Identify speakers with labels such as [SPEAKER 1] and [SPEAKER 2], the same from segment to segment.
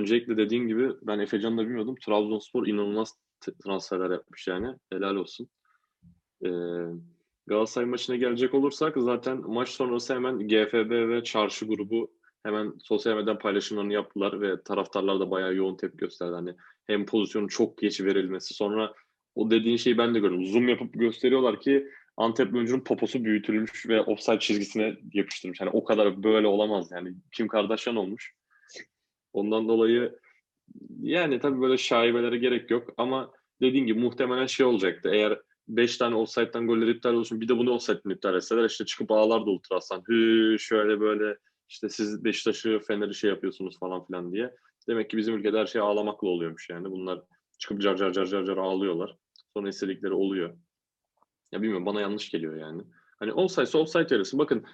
[SPEAKER 1] öncelikle dediğin gibi ben Efecan'ı da bilmiyordum. Trabzonspor inanılmaz transferler yapmış yani. Helal olsun. Ee, Galatasaray maçına gelecek olursak zaten maç sonrası hemen GFB ve Çarşı grubu hemen sosyal medyadan paylaşımlarını yaptılar ve taraftarlar da bayağı yoğun tepki gösterdi. Hani hem pozisyonun çok geç verilmesi sonra o dediğin şeyi ben de gördüm. Zoom yapıp gösteriyorlar ki Antep oyuncunun poposu büyütülmüş ve offside çizgisine yapıştırmış. Hani o kadar böyle olamaz yani. Kim Kardashian olmuş. Ondan dolayı yani tabii böyle şaibelere gerek yok ama dediğin gibi muhtemelen şey olacaktı. Eğer 5 tane offside'den golleri iptal olsun bir de bunu offside'den iptal etseler işte çıkıp ağlardı Ultrasan. Hı şöyle böyle işte siz Beşiktaş'ı Fener'i şey yapıyorsunuz falan filan diye. Demek ki bizim ülkede her şey ağlamakla oluyormuş yani. Bunlar çıkıp car car car car car ağlıyorlar. Sonra istedikleri oluyor. Ya bilmiyorum bana yanlış geliyor yani. Hani offside offside verirsin. Bakın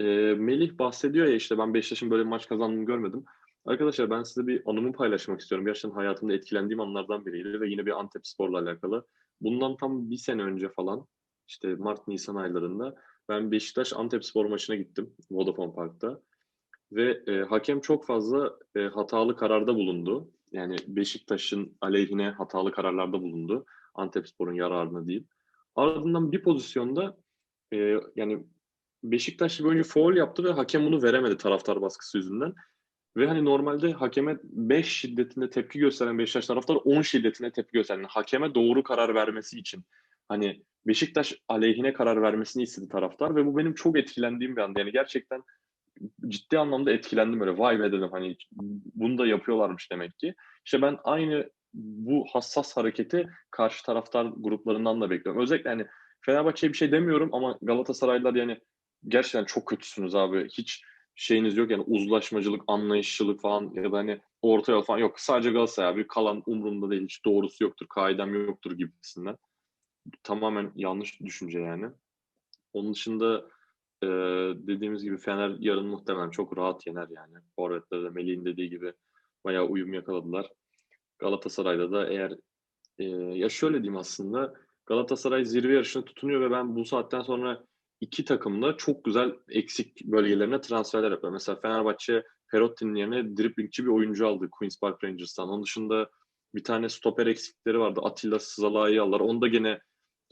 [SPEAKER 1] e, Melih bahsediyor ya işte ben Beşiktaş'ın böyle maç kazandığını görmedim. Arkadaşlar ben size bir anımı paylaşmak istiyorum. Gerçekten hayatımda etkilendiğim anlardan biriydi ve yine bir Antep Spor'la alakalı. Bundan tam bir sene önce falan işte Mart-Nisan aylarında ben Beşiktaş Antep Spor maçına gittim Vodafone Park'ta. Ve e, hakem çok fazla e, hatalı kararda bulundu. Yani Beşiktaş'ın aleyhine hatalı kararlarda bulundu. Antep Spor'un yararına değil. Ardından bir pozisyonda e, yani Beşiktaş bir oyuncu foul yaptı ve hakem bunu veremedi taraftar baskısı yüzünden. Ve hani normalde hakeme 5 şiddetinde tepki gösteren Beşiktaş taraftar 10 şiddetine tepki gösteren. Hakeme doğru karar vermesi için. Hani Beşiktaş aleyhine karar vermesini istedi taraftar ve bu benim çok etkilendiğim bir anda. Yani gerçekten ciddi anlamda etkilendim böyle vay be dedim hani bunu da yapıyorlarmış demek ki. İşte ben aynı bu hassas hareketi karşı taraftar gruplarından da bekliyorum. Özellikle hani Fenerbahçe'ye bir şey demiyorum ama Galatasaraylılar yani gerçekten çok kötüsünüz abi. Hiç şeyiniz yok yani uzlaşmacılık, anlayışçılık falan ya da hani orta yol falan yok. Sadece Galatasaray abi kalan umurumda değil. Hiç doğrusu yoktur, kaidem yoktur gibisinden. Tamamen yanlış düşünce yani. Onun dışında e, dediğimiz gibi Fener yarın muhtemelen çok rahat yener yani. Forvet'te de Melih'in dediği gibi bayağı uyum yakaladılar. Galatasaray'da da eğer e, ya şöyle diyeyim aslında Galatasaray zirve yarışına tutunuyor ve ben bu saatten sonra iki takımda çok güzel eksik bölgelerine transferler yapıyor. Mesela Fenerbahçe Perotti'nin yerine driblingçi bir oyuncu aldı Queen's Park Rangers'tan. Onun dışında bir tane stoper eksikleri vardı. Atilla Sızala'yı aldılar. Onu da gene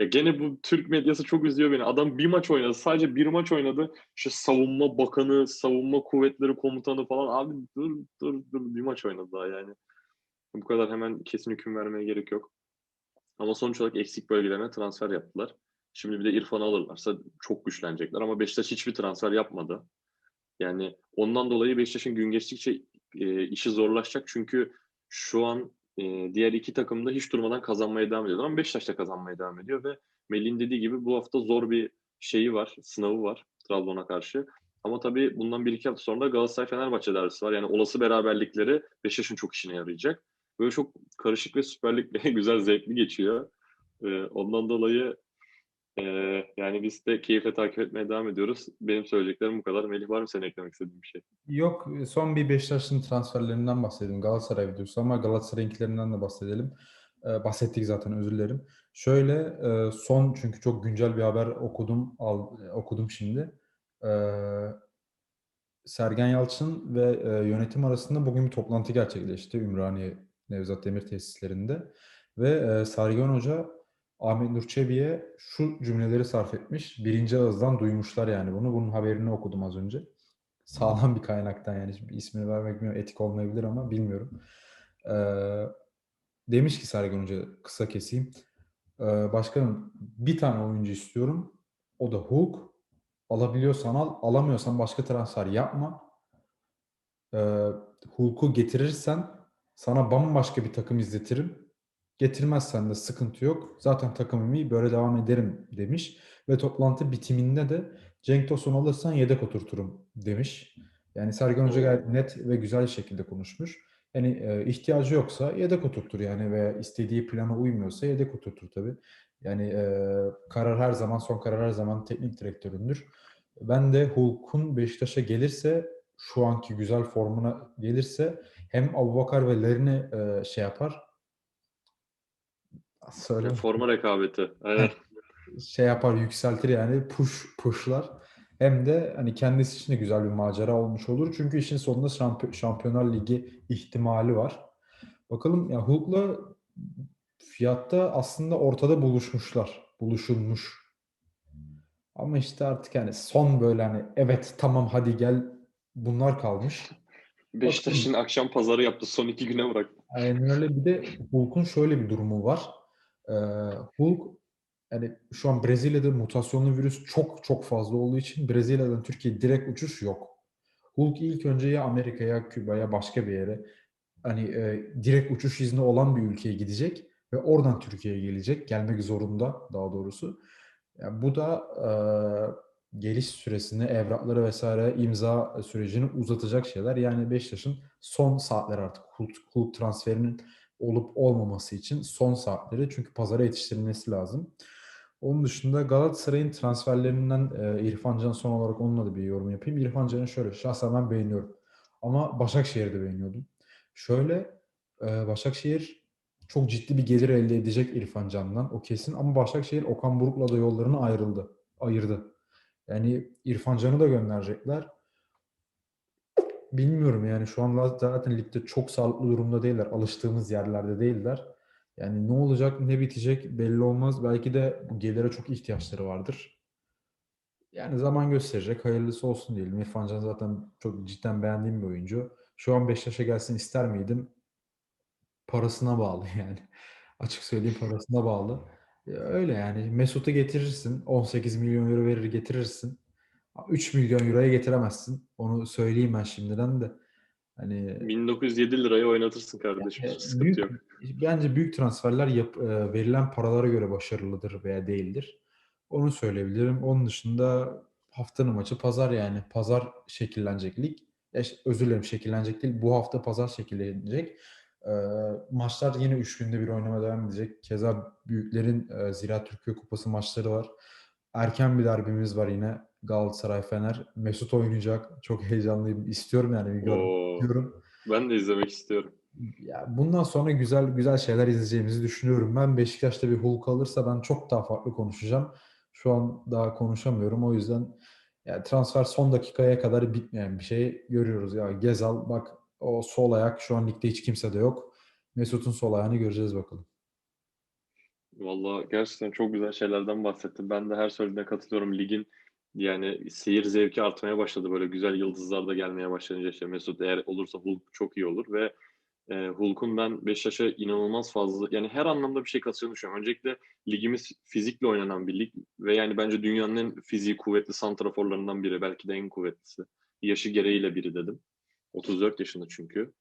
[SPEAKER 1] ya gene bu Türk medyası çok üzüyor beni. Adam bir maç oynadı. Sadece bir maç oynadı. İşte savunma bakanı, savunma kuvvetleri komutanı falan. Abi dur dur dur bir maç oynadı daha yani. Bu kadar hemen kesin hüküm vermeye gerek yok. Ama sonuç olarak eksik bölgelerine transfer yaptılar. Şimdi bir de İrfan'ı alırlarsa çok güçlenecekler. Ama Beşiktaş hiçbir transfer yapmadı. Yani ondan dolayı Beşiktaş'ın gün geçtikçe e, işi zorlaşacak. Çünkü şu an e, diğer iki takım da hiç durmadan kazanmaya devam ediyor. Ama Beşiktaş da kazanmaya devam ediyor ve Melih'in dediği gibi bu hafta zor bir şeyi var, sınavı var Trabzon'a karşı. Ama tabii bundan bir iki hafta sonra Galatasaray-Fenerbahçe derbisi var. Yani olası beraberlikleri Beşiktaş'ın çok işine yarayacak. Böyle çok karışık ve süperlik ve güzel, zevkli geçiyor. Ee, ondan dolayı e, yani biz de keyifle takip etmeye devam ediyoruz. Benim söyleyeceklerim bu kadar. Melih var mı senin eklemek istediğin bir şey?
[SPEAKER 2] Yok. Son bir Beşiktaş'ın transferlerinden bahsedelim. Galatasaray videosu ama Galatasaray'ınkilerinden de bahsedelim. Ee, bahsettik zaten özür dilerim. Şöyle e, son çünkü çok güncel bir haber okudum al, okudum şimdi. Ee, Sergen Yalçın ve e, yönetim arasında bugün bir toplantı gerçekleşti Ümraniye Nevzat Demir tesislerinde. Ve e, Sergen Hoca Ahmet Nur Çebi'ye şu cümleleri sarf etmiş. Birinci ağızdan duymuşlar yani bunu. Bunun haberini okudum az önce. Sağlam bir kaynaktan yani ismini vermek bilmiyorum. Etik olmayabilir ama bilmiyorum. Ee, demiş ki Sergen Hoca kısa keseyim. Ee, başkanım bir tane oyuncu istiyorum. O da Hulk. Alabiliyorsan al. Alamıyorsan başka transfer yapma. Ee, Hulk'u getirirsen sana bambaşka bir takım izletirim. Getirmezsen de sıkıntı yok. Zaten takımım iyi böyle devam ederim demiş. Ve toplantı bitiminde de Cenk Tosun alırsan yedek oturturum demiş. Yani Sergen Hoca gayet net ve güzel şekilde konuşmuş. Yani e, ihtiyacı yoksa yedek oturtur yani veya istediği plana uymuyorsa yedek oturtur tabii. Yani e, karar her zaman son karar her zaman teknik direktöründür. Ben de Hulk'un Beşiktaş'a gelirse şu anki güzel formuna gelirse hem Abubakar ve Lerini e, şey yapar.
[SPEAKER 1] Söyle. Forma rekabeti. Evet.
[SPEAKER 2] şey yapar, yükseltir yani push pushlar. Hem de hani kendisi için de güzel bir macera olmuş olur. Çünkü işin sonunda şamp Şampiyonlar Ligi ihtimali var. Bakalım ya Hulk'la fiyatta aslında ortada buluşmuşlar. Buluşulmuş. Ama işte artık yani son böyle hani evet tamam hadi gel bunlar kalmış.
[SPEAKER 1] Beşiktaş'ın akşam pazarı yaptı. Son iki güne bırak.
[SPEAKER 2] Aynen öyle. Bir de Hulk'un şöyle bir durumu var. Hulk yani şu an Brezilya'da mutasyonlu virüs çok çok fazla olduğu için Brezilya'dan Türkiye direkt uçuş yok. Hulk ilk önce ya Amerika'ya, Küba'ya başka bir yere hani e, direkt uçuş izni olan bir ülkeye gidecek ve oradan Türkiye'ye gelecek. Gelmek zorunda daha doğrusu. Yani bu da e, geliş süresini, evrakları vesaire imza sürecini uzatacak şeyler. Yani Beşiktaş'ın son saatler artık Hulk, Hulk transferinin olup olmaması için son saatleri. Çünkü pazara yetiştirilmesi lazım. Onun dışında Galatasaray'ın transferlerinden e, İrfan Can son olarak onunla da bir yorum yapayım. İrfan Can'ı şöyle şahsen ben beğeniyorum. Ama Başakşehir'de beğeniyordum. Şöyle e, Başakşehir çok ciddi bir gelir elde edecek İrfan Can'dan o kesin ama Başakşehir Okan Buruk'la da yollarını ayrıldı. Ayırdı. Yani İrfan Can'ı da gönderecekler. Bilmiyorum yani şu an zaten ligde çok sağlıklı durumda değiller. Alıştığımız yerlerde değiller. Yani ne olacak ne bitecek belli olmaz. Belki de bu gelire çok ihtiyaçları vardır. Yani zaman gösterecek. Hayırlısı olsun diyelim. İrfan Can zaten çok cidden beğendiğim bir oyuncu. Şu an Beşiktaş'a gelsin ister miydim? Parasına bağlı yani. Açık söyleyeyim parasına bağlı. Öyle yani. Mesut'u getirirsin. 18 milyon euro verir getirirsin. 3 milyon euroya getiremezsin. Onu söyleyeyim ben şimdiden de. Hani
[SPEAKER 1] 1907 liraya oynatırsın kardeşim.
[SPEAKER 2] yani
[SPEAKER 1] Sıkıntı
[SPEAKER 2] büyük,
[SPEAKER 1] yok.
[SPEAKER 2] bence büyük transferler yap, e, verilen paralara göre başarılıdır veya değildir. Onu söyleyebilirim. Onun dışında haftanın maçı pazar yani. Pazar şekillenecek lig. E, özür dilerim şekillenecek değil. Bu hafta pazar şekillenecek. E, maçlar yine 3 günde bir oynama devam edecek. Keza büyüklerin e, Ziraat Türkiye Kupası maçları var. Erken bir derbimiz var yine. Galatasaray Fener. Mesut oynayacak. Çok heyecanlıyım. İstiyorum yani bir istiyorum.
[SPEAKER 1] ben de izlemek istiyorum.
[SPEAKER 2] Ya bundan sonra güzel güzel şeyler izleyeceğimizi düşünüyorum. Ben Beşiktaş'ta bir Hulk alırsa ben çok daha farklı konuşacağım. Şu an daha konuşamıyorum. O yüzden yani transfer son dakikaya kadar bitmeyen bir şey görüyoruz. Ya Gezal bak o sol ayak şu an ligde hiç kimse de yok. Mesut'un sol ayağını göreceğiz bakalım.
[SPEAKER 1] Vallahi gerçekten çok güzel şeylerden bahsettim. Ben de her söylediğine katılıyorum. Ligin yani seyir zevki artmaya başladı. Böyle güzel yıldızlar da gelmeye başlayınca işte Mesut eğer olursa Hulk çok iyi olur ve e, Hulk'un ben Beşiktaş'a inanılmaz fazla yani her anlamda bir şey katacağını düşünüyorum. Öncelikle ligimiz fizikle oynanan bir lig ve yani bence dünyanın en fiziği kuvvetli santraforlarından biri. Belki de en kuvvetlisi. Yaşı gereğiyle biri dedim. 34 yaşında çünkü.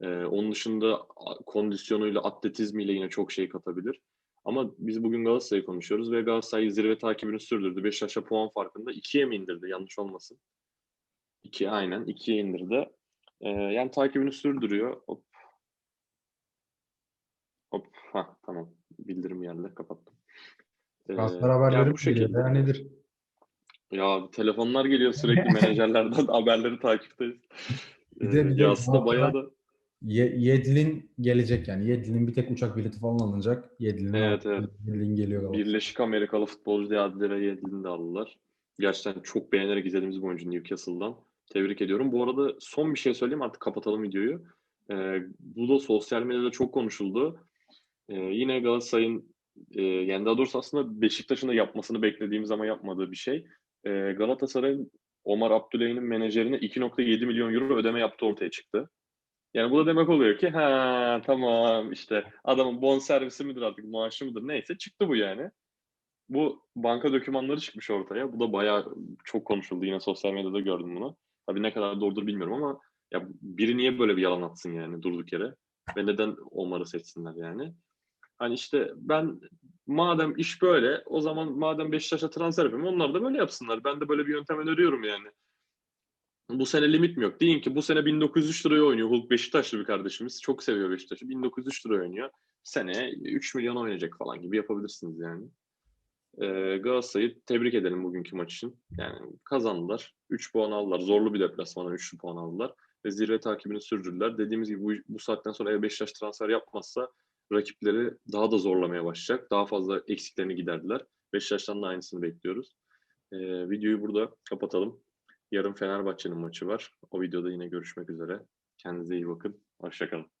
[SPEAKER 1] E, onun dışında kondisyonuyla, atletizmiyle yine çok şey katabilir. Ama biz bugün Galatasaray'ı konuşuyoruz ve Galatasaray zirve takibini sürdürdü. Beşiktaş'a puan farkında 2'ye mi indirdi? Yanlış olmasın. 2'ye aynen 2'ye indirdi. Ee, yani takibini sürdürüyor. Hop. Hop. Ha tamam. Bildirim geldi. Kapattım.
[SPEAKER 2] Ee, Transfer haberleri
[SPEAKER 1] yani bu şekilde.
[SPEAKER 2] Ya nedir?
[SPEAKER 1] Ya telefonlar geliyor sürekli menajerlerden haberleri takipteyiz.
[SPEAKER 2] Bir de, bir de
[SPEAKER 1] ya aslında bayağı da
[SPEAKER 2] Yedlin gelecek yani. Yedlin'in bir tek uçak bileti falan alınacak. Yedlin,
[SPEAKER 1] evet, evet.
[SPEAKER 2] Yedlin geliyor. Galiba.
[SPEAKER 1] Birleşik Amerikalı futbolcu diye Adile Yedlin'i de aldılar. Gerçekten çok beğenerek izlediğimiz bir oyuncu Newcastle'dan. Tebrik ediyorum. Bu arada son bir şey söyleyeyim artık kapatalım videoyu. Ee, bu da sosyal medyada çok konuşuldu. Ee, yine Galatasaray'ın e, yani daha doğrusu aslında Beşiktaş'ın da yapmasını beklediğimiz ama yapmadığı bir şey. Ee, Galatasaray'ın Omar Abdüley'in menajerine 2.7 milyon euro ödeme yaptığı ortaya çıktı. Yani bu da demek oluyor ki ha tamam işte adamın bon servisi midir artık maaşı mıdır neyse çıktı bu yani. Bu banka dokümanları çıkmış ortaya. Bu da bayağı çok konuşuldu. Yine sosyal medyada gördüm bunu. Tabii ne kadar doğrudur bilmiyorum ama ya biri niye böyle bir yalan atsın yani durduk yere? Ve neden Omar'ı seçsinler yani? Hani işte ben madem iş böyle o zaman madem Beşiktaş'a transfer yapayım onlar da böyle yapsınlar. Ben de böyle bir yöntem öneriyorum yani. Bu sene limit mi yok? Deyin ki bu sene 1903 liraya oynuyor. Hulk Beşiktaşlı bir kardeşimiz. Çok seviyor Beşiktaş'ı. 1903 liraya oynuyor. Seneye 3 milyon oynayacak falan gibi yapabilirsiniz yani. Ee, Galatasaray'ı tebrik edelim bugünkü maç için. Yani kazandılar. 3 puan aldılar. Zorlu bir deplasmandan 3 puan aldılar. Ve zirve takibini sürdürdüler. Dediğimiz gibi bu, bu saatten sonra eğer Beşiktaş transfer yapmazsa rakipleri daha da zorlamaya başlayacak. Daha fazla eksiklerini giderdiler. Beşiktaş'tan da aynısını bekliyoruz. Ee, videoyu burada kapatalım. Yarın Fenerbahçe'nin maçı var. O videoda yine görüşmek üzere. Kendinize iyi bakın. Hoşçakalın.